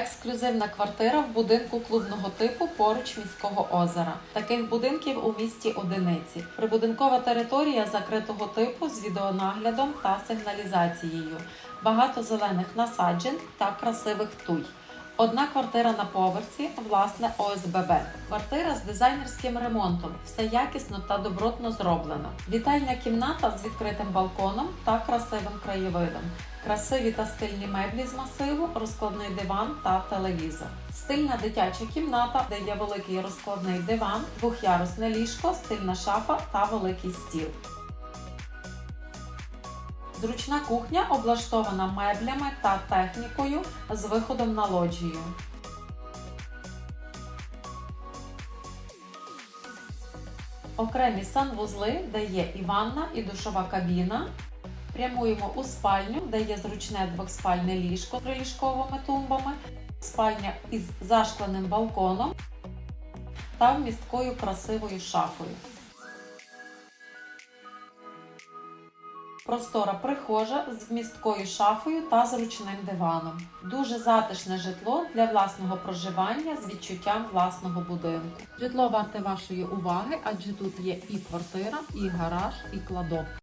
Ексклюзивна квартира в будинку клубного типу поруч міського озера. Таких будинків у місті одиниці. Прибудинкова територія закритого типу з відеонаглядом та сигналізацією. Багато зелених насаджень та красивих туй. Одна квартира на поверсі, власне, ОСББ. Квартира з дизайнерським ремонтом. Все якісно та добротно зроблено. Вітальня кімната з відкритим балконом та красивим краєвидом. Красиві та стильні меблі з масиву, розкладний диван та телевізор. Стильна дитяча кімната, де є великий розкладний диван, двох'ярусне ліжко, стильна шафа та великий стіл. Зручна кухня облаштована меблями та технікою з виходом на лоджію. Окремі санвузли, де є і ванна, і душова кабіна. Прямуємо у спальню, де є зручне двохспальне ліжко з приліжковими тумбами, спальня із зашкленим балконом та вмісткою красивою шафою. Простора прихожа з вмісткою шафою та зручним диваном. Дуже затишне житло для власного проживання з відчуттям власного будинку. Житло варте вашої уваги, адже тут є і квартира, і гараж, і кладовка.